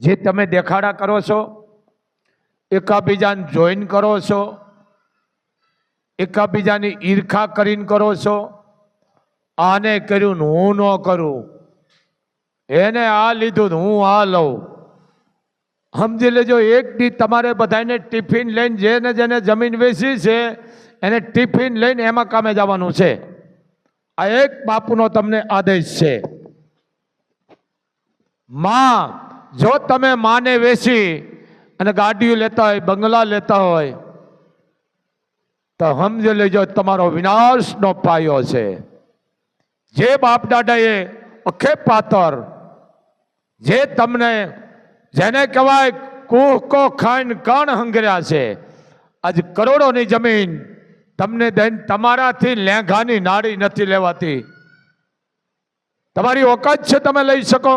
જે તમે દેખાડા કરો છો, એકાબીજાને જોઈન કરો છો, એકાબીજાની ઈર્ખા કરીને કરો છો, આને કર્યું હું ન કરું. એને આ લીધું હું આ લઉં. સમજી લેજો, એક દી તમારે બધાને ટિફિન લઈને જેને જેને જમીન વેચી છે, એને ટિફિન લઈને એમાં કામે જવાનું છે. આ એક બાપુનો તમને આદેશ છે. માં જો તમે માને વેચી અને ગાડીઓ લેતા હોય, બંગલા લેતા હોય, તો સમજી લેજો તમારો વિનાશનો પાયો છે. જે બાપ દાદાએ અખે પાતર, જે તમને જેને કહેવાય કૂહકો ખાઈને કણ હંગર્યા છે, આજ કરોડોની જમીન તમને દઈને તમારાથી લેંઘાની નાડી નથી લેવાતી. તમારી ઓકાત છે તમે લઈ શકો.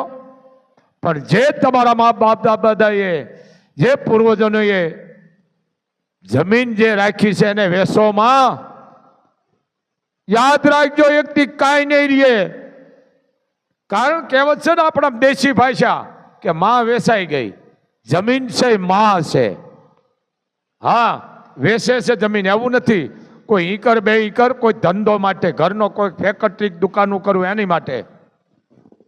પણ જે તમારા મા બાપ દાદાએ જે પૂર્વજોએ જમીન જે રાખી છે એને વેસોમાં, યાદ રાખજો એકથી કાંઈ નહીં રહીએ. કારણ કહેવત છે ને આપણા દેશી ભાષા કે માં વેસાઈ ગઈ, જમીન છે માં છે. હા, વેસે છે જમીન, એવું નથી. કોઈ ઈકર, બે ઈકર, કોઈ ધંધો માટે, ઘરનો કોઈ ફેક્ટરી દુકાનું કરવું એની માટે.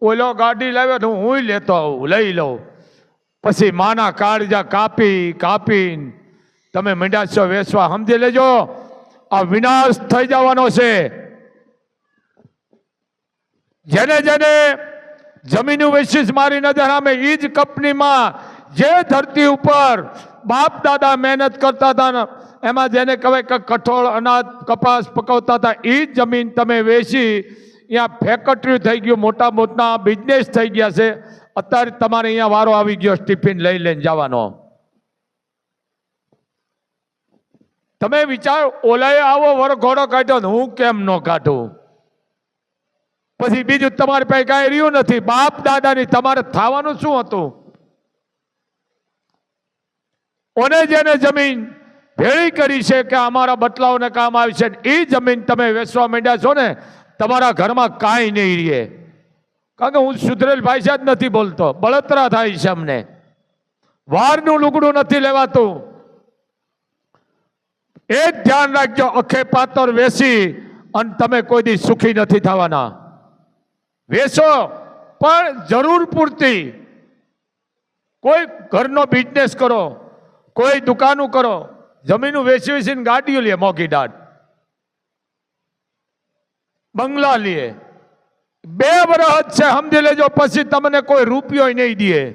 ઓલો ગાડી લાવ્યો તો હું લેતો આવું, લઈ લઉં. પછી માના કાળજા કાપી, કાપીને તમે મંડ્યા છો વેચવા સમજી લેજો. આ વિનાશ થઈ જવાનો છે. જેને જેને જમીન વેચીસ મારી નજર અમે એ જ કંપનીમાં જે ધરતી ઉપર બાપ દાદા મહેનત કરતા હતા એમાં જેને કહેવાય કે કઠોળ અનાજ કપાસ પકવતા હતા એ જ જમીન તમે વેચી અહીંયા ફેક્ટરી થઈ ગયું મોટા મોટા બિઝનેસ થઈ ગયા છે. અત્યારે તમારે અહીંયા વારો આવી ગયો ટિફિન લઈ લઈને જવાનો. તમે વિચાર, ઓલાએ આવો વરઘોડો કાઢ્યો ને હું કેમ ન કાઢું? પછી બીજું તમારી પાસે કાંઈ રહ્યું નથી. બાપ દાદાની તમારે થવાનું શું હતું? ઓને જેને જમીન ભેળી કરી છે કે અમારા બટલાઓને કામ આવી છે એ જમીન તમે વેચવા માંડ્યા છો ને તમારા ઘરમાં કાંઈ નહીં રહે. કારણ કે હું સુધરેલ ભાષા જ નથી બોલતો. બળતરા થાય છે અમને. વારનું લુગડું નથી લેવાતું. એ જ ધ્યાન રાખજો, અખે પાતર વેસી અને તમે કોઈ દી સુખી નથી થવાના. વેસો, પણ જરૂર પૂરતી. કોઈ ઘરનો બિઝનેસ કરો, કોઈ દુકાનો કરો, જમીનું વેચી વેચીને ગાડીઓ લે મોઘી દાટ બંગલા લીએ બે વરહદ છે, સમજી લેજો, પછી તમને કોઈ રૂપિયો નહીં દે.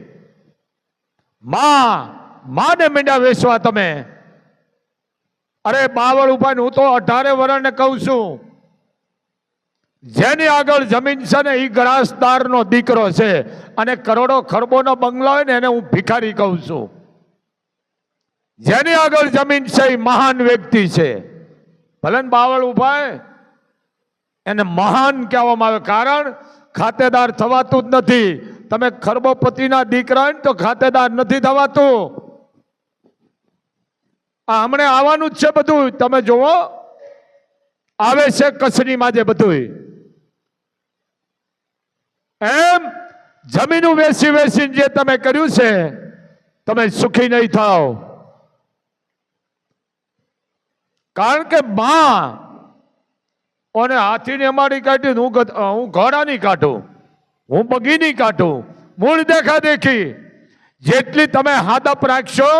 માં, માને મીંડા વેચવા તમે. અરે બાવળ ઉપાય હું તો અઢારે વરણને કહું છું. જેની આગળ જમીન છે ને, એ ગ્રાસદારનો દીકરો છે. અને કરોડો ખરબોનો બંગલો હોય ને, એને હું ભિખારી કહું છું. જેની આગળ જમીન છે, એ મહાન વ્યક્તિ છે. ભલે બાવળ ઉભાય એને મહાન કહેવામાં આવે. કારણ ખાતેદાર થવાતું જ નથી. તમે ખરબોપતિના દીકરા તો ખાતેદાર નથી થવાતું. આ હમણે આવવાનું જ છે બધું. તમે જુઓ, આવે છે કસરીમાં જે બધું એમ જમીનું વેસી વેસી જે તમે કર્યું છે, તમે સુખી નહીં થાવ કારણ કે માં ઓને હાથીની અમારી કાઢી હું હું ઘોડા નહીં કાઢું. હું બગીની કાઢું. મૂળ દેખા દેખી. જેટલી તમે હાદપ રાખશો,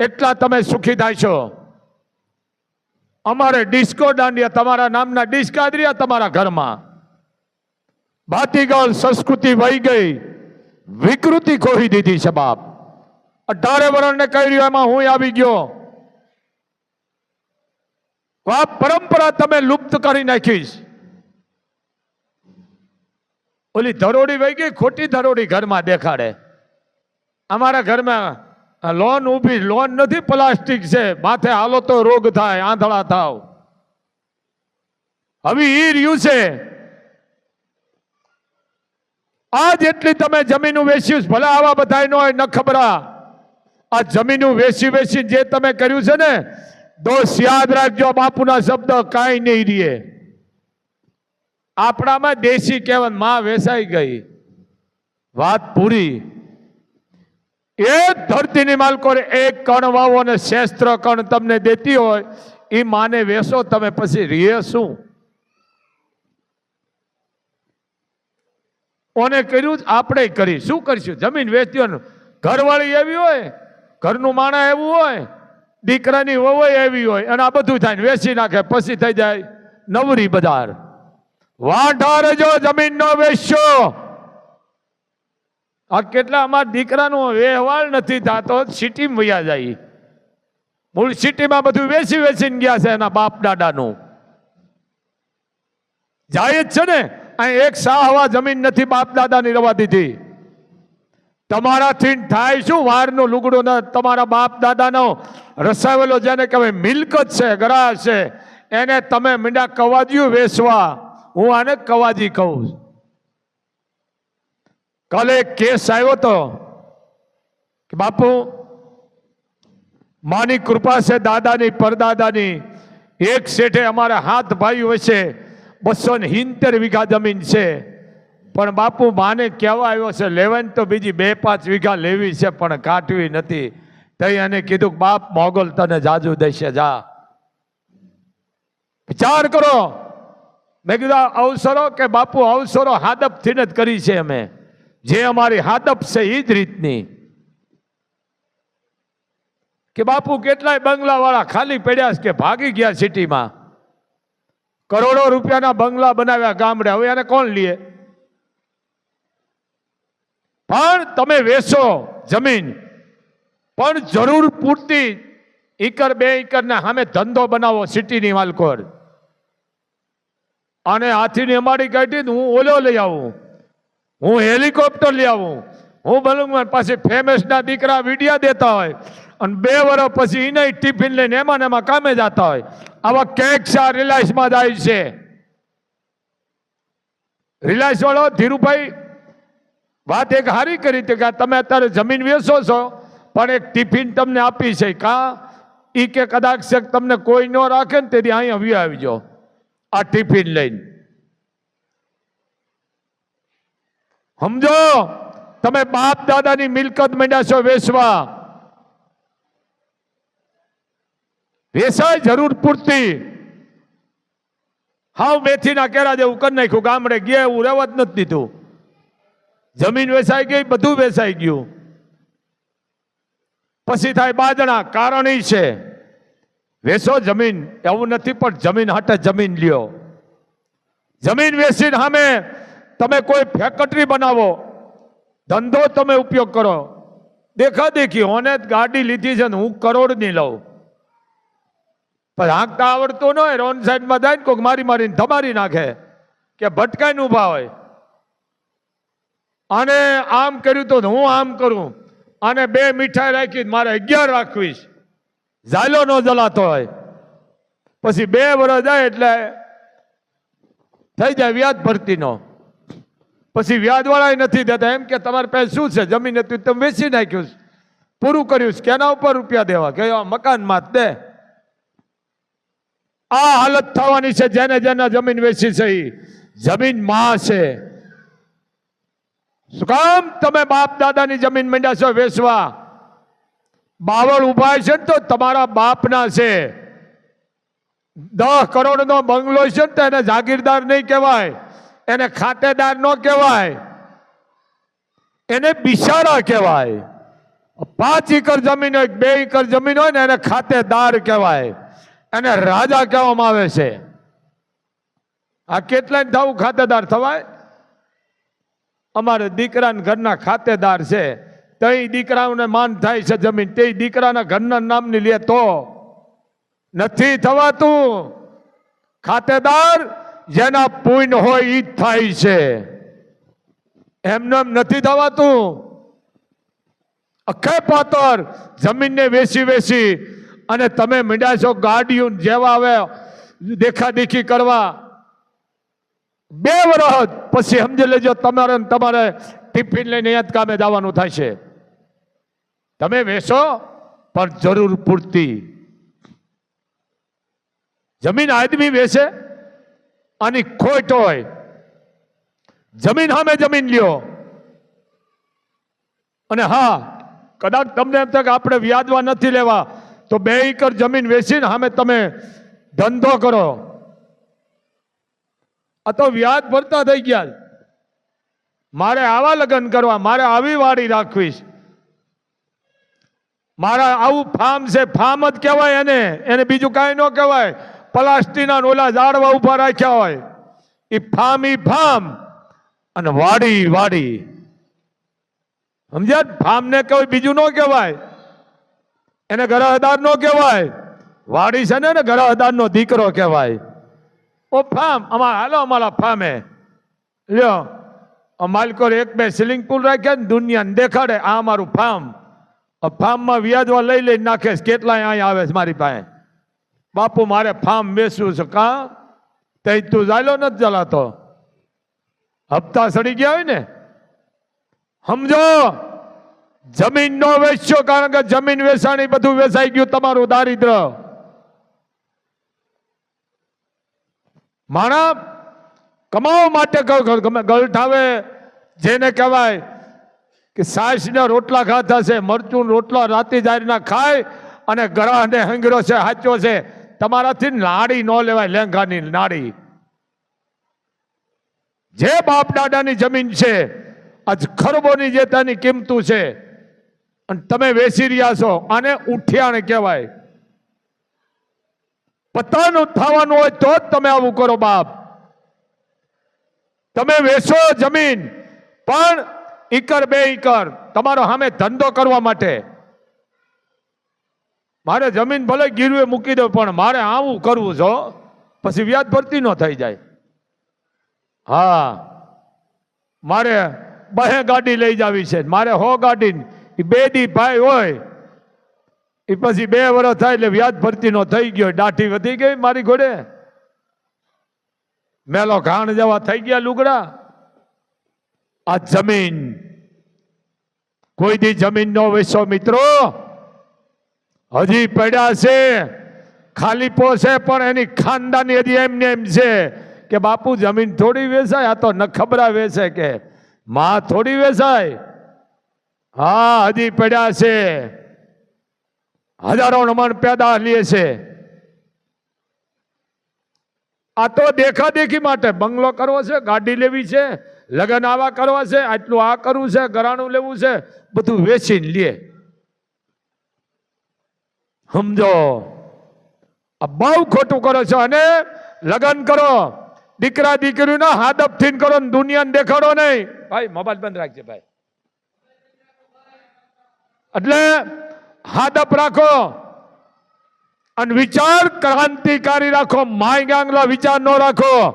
એટલા તમે સુખી થાશો અમારે ડિસ્કો દાંડિયા તમારા નામના ડિસ્કાદરિયા તમારા ઘરમાં. ભાતીગળ સંસ્કૃતિ વહી ગઈ. વિકૃતિ ખોહી દીધી છે બાપ. અઢારે વર્ષને કહી રહ્યો એમાં હું આવી ગયો. આ પરંપરા તમે લુપ્ત કરી નાખીશ. ઓલી ધરોડી વહી ગઈ, ખોટી ધરોડી ઘરમાં દેખાડે. અમારા ઘરમાં લોન ઊભી, લોન નથી, પ્લાસ્ટિક છે. માથે હાલો તો રોગ થાય, આંધળા થાવ. હવે ઈ રહ્યું છે. આ જેટલી તમે જમીનું વેચ્યું ભલે આવા બધા ન હોય, ન ખબરા. આ જમીનું વેચી વેચી જે તમે કર્યું છે ને દોસ્ત યાદ રાખજો બાપુના શબ્દ કાંઈ નહીં રીએ. આપણામાં દેશી કહેવત, માં વેસાઈ ગઈ. વાત પૂરી. એ ધરતીની માલકો એક કણ વાવો અને શેસ્ત્ર કણ તમને દેતી હોય, એ માને વેસો, તમે પછી રીએ શું? ઓને કર્યું આપણે કરી. શું કરીશું? જમીન વેચી ઘરવાળી એવી હોય, ઘરનું માણા એવું હોય દીકરાની વવય એવી હોય અને આ બધું થાય વેચી નાખે, પછી થઈ જાય નવરી બજાર. વાંઢા રજો જમીન નો વેચશો. આ કેટલા અમારા દીકરાનો વ્યવહાર નથી થતો, સિટીમાં વયા જાય. મૂળ સિટીમાં બધું વેચી વેચીને ગયા છે એના બાપ દાદાનું. જાય જ છે ને, અહીં એક સાહ હવા જમીન નથી બાપ દાદાની રવા દીધી. તમારાથી થાય શું? વારનું લુગડું ન, તમારા બાપ દાદાનો રસાવેલો જેને કહેવાય મિલકત છે ગરા છે, એને તમે મીંડા કવાજીઓ વેચવા. હું આને કવાજી કહું કાલે કેસ આવ્યો તો કે બાપુ, માની કૃપા છે દાદાની, પરદાદાની. એક શેઠે અમારા હાથ ભાઈ વચ્ચે બસો ને હિંતેર વીઘા જમીન છે. પણ બાપુ માને કહેવા આવ્યો છે? લેવાની તો બીજી બે પાંચ વીઘા લેવી છે, પણ કાઢવી નથી. તઈ એને કીધું બાપ, મોગલ તને જાજુ દેશે, જા. વિચાર કરો. મેં કીધું અવસરો કે બાપુ, અવસરો હાદપથી જ કરી છે અમે. જે અમારી હાદપ છે એ જ રીતની. કે બાપુ, કેટલાય બંગલાવાળા ખાલી પડ્યા છે કે ભાગી ગયા સિટીમાં? કરોડો રૂપિયાના બંગલા બનાવ્યા ગામડે. હવે એને કોણ લે પણ તમે વેચો જમીન. પણ જરૂર પૂરતી એકર બે એકર ને સામે ધંધો બનાવો સિટીની માલકોર. અને હાથીની અમારી કાઢી હું ઓલો લઈ આવું. હું હેલિકોપ્ટર લઈ આવું. હું બલુંગમાં પાસે ફેમસના દીકરા વિડિયા દેતા હોય. અને બે વર્ષ પછી એને ટિફિન લઈને એમાં એમાં કામે જતા હોય. આવા કેક શા રિલાયન્સમાં જાય છે. રિલાયન્સ વાળો ધીરુભાઈ વાત એક હારી કરી હતી કે તમે અત્યારે જમીન વેચો છો, પણ એક ટિફિન તમને આપી છે. કા? ઈ કે કદાચ છે તમને કોઈ ન રાખે ને તેથી અહીંયા વી આવજો. આ ટિફિન લઈને. સમજો? તમે બાપ દાદાની મિલકત માંડ્યા છો વેચવા. વેચાય જરૂર પૂરતી. હાવ મેથીના કેરા જેવું કરી નાખ્યું. ગામડે ગયા એવું રહેવા જ નથી દીધું. જમીન વેચાઈ ગઈ, બધું વેચાઈ ગયું. પછી થાય બાજણા, કારણ એ છે. વેચો જમીન, એવું નથી, પણ જમીન હાટે જમીન લ્યો. જમીન વેચીને સામે તમે કોઈ ફેક્ટરી બનાવો, ધંધો તમે ઉપયોગ કરો. દેખા દેખી, હોને ગાડી લીધી છે ને હું કરોડની લઉં. પણ હાંકતા આવડતું ન હોય રોન સાઈડમાં જાય ને કોઈક મારી મારીને ધમારી નાખે, કે ભટકાઈને ઊભા હોય. અને આમ કર્યું તો હું આમ કરું? અને બે મીઠાઈ રાખી મારે અગિયાર રાખવીશ. ઝાલો ન જલાતો હોય. પછી બે વર્ષ જાય એટલે થઈ જાય વ્યાજ ભરતીનો. પછી વ્યાજવાળા નથી દેતા. એમ કે તમારે પાસે શું છે? જમીન હતી તમે વેચી નાખ્યું છે. પૂરું કર્યું છે. કેના ઉપર રૂપિયા દેવા? કે મકાનમાં દે. આ હાલત થવાની છે. જેને જેને જમીન વેચી છે. જમીનમાં છે. શું કામ? તમે બાપ દાદાની જમીન માંડ્યા છો વેચવા. બાવળ ઊભા છે ને તો તમારા બાપના છે. દસ કરોડ નો બંગલો છે ને તો એને જાગીરદાર નહીં કહેવાય. એને ખાતેદાર ન કહેવાય. એને બિચારા કહેવાય. પાંચ એકર જમીન હોય બે એકર જમીન હોય ને એને ખાતેદાર કહેવાય. એને રાજા કહેવામાં આવે છે. આ કેટલાય થવું ખાતેદાર થવાય? અમારે દીકરાના ઘરના ખાતેદાર છે. તે દીકરાઓને માન થાય છે જમીન. તે દીકરાના ઘરના નામની લે તો નથી થવાતું. ખાતેદાર, જેના પુણ્ય હોય જ થાય છે. એમને એમ નથી થવાતું. અખે પાતર જમીનને વેચી વેચી અને તમે મીંડ્યા છો ગાડીઓ જેવા આવે દેખાદેખી કરવા. બે વર્ષ પછી સમજી લેજો, તમારે તમારે ટિફિન લઈને અહીંયા કામે જવાનું છે તમે વેચો, પણ જરૂર પૂરતી. જમીન આદમી વેચે આની ખોટ હોય. જમીન સામે જમીન લ્યો. અને હા, કદાચ તમને એમ થાય કે આપણે વ્યાજવા નથી લેવા, તો બે એકર જમીન વેચીને સામે તમે ધંધો કરો. આ તો વ્યાજ ભરતા થઈ ગયા મારે આવા લગ્ન કરવા, મારે આવી વાડી રાખવી. મારા આવું ફાર્મ છે, ફાર્મ જ કહેવાય એને એને બીજું કાંઈ ન કહેવાય. પ્લાસ્ટિકના ઓલા ઝાડવા ઊભા રાખ્યા હોય. એ ફાર્મ, ઈ ફાર્મ. અને વાડી વાડી. સમજ્યા? ફાર્મને કહેવાય બીજું ન કહેવાય. એને ઘરહદાર નો કહેવાય. વાડી છે ને ઘરહદાર નો દીકરો કહેવાય. ઓ ફાર્મ અમાર હાલો અમારા ફાર્મે. લ્યો માલિકો એક બે સ્વિમિંગ પુલ રાખ્યા ને દુનિયાને દેખાડે, આ અમારું ફાર્મ. ફાર્મમાં વ્યાજવા લઈ લઈને નાખે કેટલાય અહીંયા આવે છે મારી પાસે? બાપુ, મારે ફાર્મ બેસવું છે, કા? તે તું ચાલ્યો નથી ચલાતો હપ્તા સડી ગયા હોય ને? સમજો, જમીન નો વેચશો કારણ કે જમીન વેચાણી બધું વેચાઈ ગયું તમારું દારિદ્ર. માણા કમાવા માટે ગલઠાવે જેને કહેવાય કે સાસના રોટલા ખાતા છે, મરચું રોટલા રાતે જારીના ખાય અને ગ્રહને હંગરો છે હાચો છે. તમારાથી નાડી ન લેવાય, લેંઘાની નાડી. જે બાપ દાદાની જમીન છે, આજ ખરબોની જે તેની કિંમતું છે, અને તમે વેચી રહ્યા છો, આને ઉઠિયાણ કહેવાય. પતાનું થવાનું હોય તો જ તમે આવું કરો બાપ. તમે વેચો જમીન, પણ ઈકર બે ઈકર. તમારો સામે ધંધો કરવા માટે. મારે જમીન ભલે ગીરવે મૂકી દો પણ મારે આવું કરવું છો પછી વ્યાજ ભરતી ન થઈ જાય. હા. મારે બહે ગાડી લઈ જાવી છે. મારે હો ગાડી બે દી ભાઈ હોય એ પછી બે વર્ષ થાય એટલે વ્યાજ ભરતીનો થઈ ગયો, દાઢી વધી ગઈ મારી ઘોડે. મેલો ઘાણ જેવા થઈ ગયા લુગડા. આ જમીન. કોઈ દી જમીન નો વેચો મિત્રો. હજી પડ્યા છે. ખાલી પોસે પણ એની ખાનદાની હજી એમને એમ છે કે બાપુ જમીન થોડી વેચાય, આ તો નખબરા વેચે કે. માં થોડી વેચાય. હા, હજી પડ્યા છે. હજારો મણ પેદા લે છે. આ તો દેખા દેખી માટે બંગલો કરવો છે ગાડી લેવી છે લગ્ન આવા કરવા છે આટલું આ કરવું છે ઘરાણું લેવું છે બધું વેચીને લે. સમજો? આ બહુ ખોટું કરો છો અને લગ્ન કરો. દીકરા દીકરીના હાદપથી કરો ને દુનિયાને દેખાડો નહીં. ભાઈ મોબાઈલ બંધ રાખજે ભાઈ. એટલે હાદપ રાખો અને વિચાર ક્રાંતિકારી રાખો માય ગાંગલા વિચાર ન રાખો.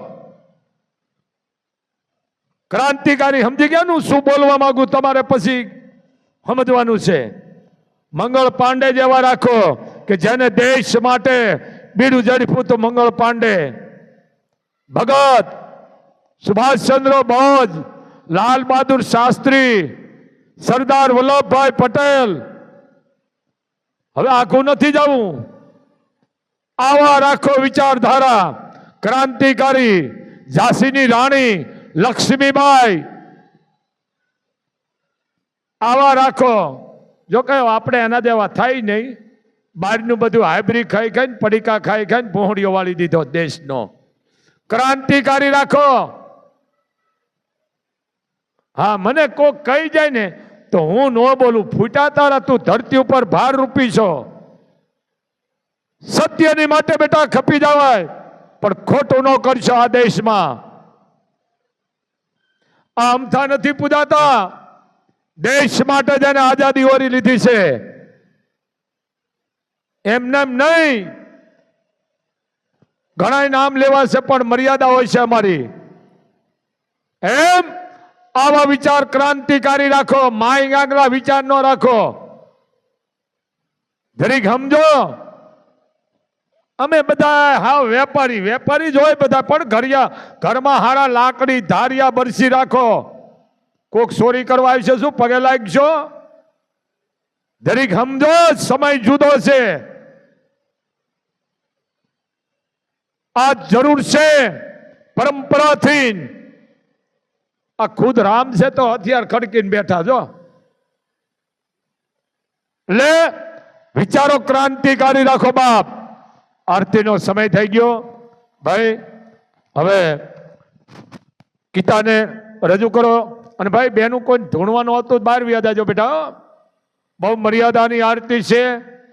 ક્રાંતિકારી, સમજી ગયા નું? શું બોલવા માંગુ? તમારે પછી સમજવાનું છે. મંગળ પાંડે જેવા રાખો કે જેને દેશ માટે બીડું ઝડપ્યું તો મંગળ પાંડે. ભગત, સુભાષચંદ્ર બોઝ, લાલ બહાદુર શાસ્ત્રી, સરદાર વલ્લભભાઈ પટેલ હવે આખું નથી જવું. આવા રાખો વિચારધારા. ક્રાંતિકારી ઝાંસીની રાણી લક્ષ્મીબાઈ. આવા રાખો. જો કે આપણે એના જેવા થાય નહીં. બહારનું બધું હાઇબ્રિડ ખાઈ ખાઈને પડીકા ખાઈ ખાઈને પહોંડીઓ વાળી દીધો દેશનો. ક્રાંતિકારી રાખો. હા, મને કોક કહી જાય ને તો હું ન બોલું ફૂટા તારા તું ધરતી ઉપર ભાર રૂપી છો. સત્યની માટે બેટા ખપી જવાય, પણ ખોટું ન કરશો આ દેશમાં. આ અમથા નથી પૂજાતા. દેશ માટે જેને આઝાદી ઓરી લીધી છે. એમને એમ નહીં. ઘણા નામ લેવા છે, પણ મર્યાદા હોય છે અમારી. એમ આવા વિચાર ક્રાંતિકારી રાખો માય ગાંગલા વિચાર ન રાખો. જરીક સમજો, અમે બધા હા વેપારી વેપારી જ હોય બધા, પણ ઘરિયા, ઘરમાં હારા લાકડી, ધારિયા, બરસી રાખો. કોક ચોરી કરવા આવી છે, શું પગે લાગશો દરેક સમજો, સમય જુદો છે. આ જરૂર છે, પરંપરાથી આ ખુદ રામ છે તો હથિયાર ખડકીને બેઠા જો લે, વિચારો ક્રાંતિકારી રાખો બાપ. આરતીનો સમય થઈ ગયો. ભાઈ, હવે ગીતાને રજૂ કરો. અને ભાઈ, બેનું કોઈ ધૂણવાનું હતું બહાર વ્યાજ આવજો બેટા બહુ મર્યાદાની આરતી છે.